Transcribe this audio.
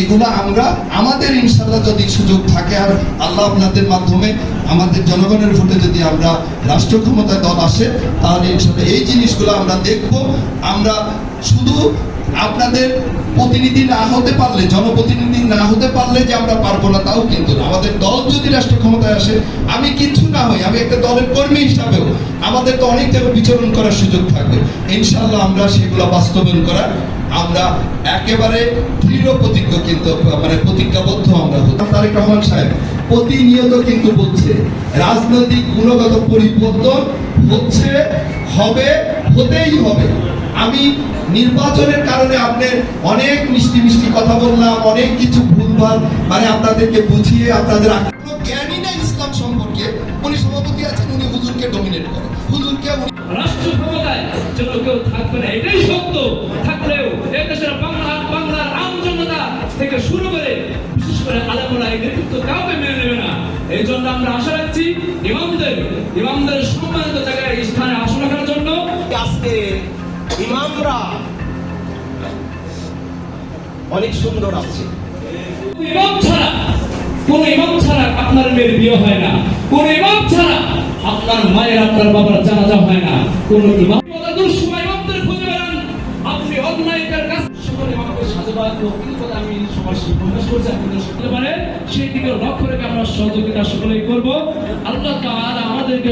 এগুলো আমরা আমাদের ইনশাল্লাহ যদি সুযোগ থাকে আর আল্লাহ আপনাদের মাধ্যমে আমাদের জনগণের ভোটে যদি আমরা রাষ্ট্র ক্ষমতায় দল আসে, তাহলে ইনশাল্লাহ এই জিনিসগুলো আমরা দেখব। আমরা শুধু আপনাদের প্রতিনিধি না হতে পারলে, জনপ্রতিনিধি না হতে পারলে যে আমরা পারব না, তাও কিন্তু আমাদের ক্ষমতায় আসে, আমি কিছু না হই আমি একটা দলের কর্মী হিসাবেও আমাদের তো অনেক জায়গায় বিচরণ করার সুযোগ থাকবে। ইনশাল্লাহ আমরা সেগুলো বাস্তবায়ন করার আমরা একেবারে দৃঢ় প্রতিজ্ঞ কিন্তু মানে প্রতিজ্ঞাবদ্ধ আমরা তারেক রহমান সাহেব প্রতিনিয়ত কিন্তু বলছে, রাজনৈতিক গুণগত পরিবর্তন হচ্ছে, হবে, হতেই হবে। আমি নির্বাচনের কারণে আপনি অনেক মিষ্টি মিষ্টি কথা বললাম অনেক কিছু ভুলভাল মানে আপনাদেরকে বুঝিয়ে আপনাদের কোনো জ্ঞানই না ইসলাম সম্পর্কে। উনি সভাপতি আছেন উনি হুজুরকে ডমিনেট করেন। হুজুরকে উনি রাষ্ট্র ক্ষমতায় যেন কেউ থাকবে না এটাই সত্য। থাকলেও এই দেশের বাংলা বাংলার আম জনতা থেকে শুরু করে বিশেষ করে এই নেতৃত্ব কাউকে মেনে নেবে না। এই জন্য আমরা আশা রাখছি ইমামদের ইমামদের সম্মানিত জায়গায় স্থানে আসন রাখার জন্য। আজকে ইমামরা অনেক সুন্দর আছে। ইমাম ছাড়া, কোন ইমাম ছাড়া আপনার মেয়ের বিয়ে হয় না। কোন ইমাম ছাড়া আপনার মায়ের, আপনার বাবার জানাজা হয় না। কোন ইমাম সেই দিকে লক্ষ্য রেখে আমরা সহযোগিতা সকলেই করব। আল্লাহ আমাদেরকে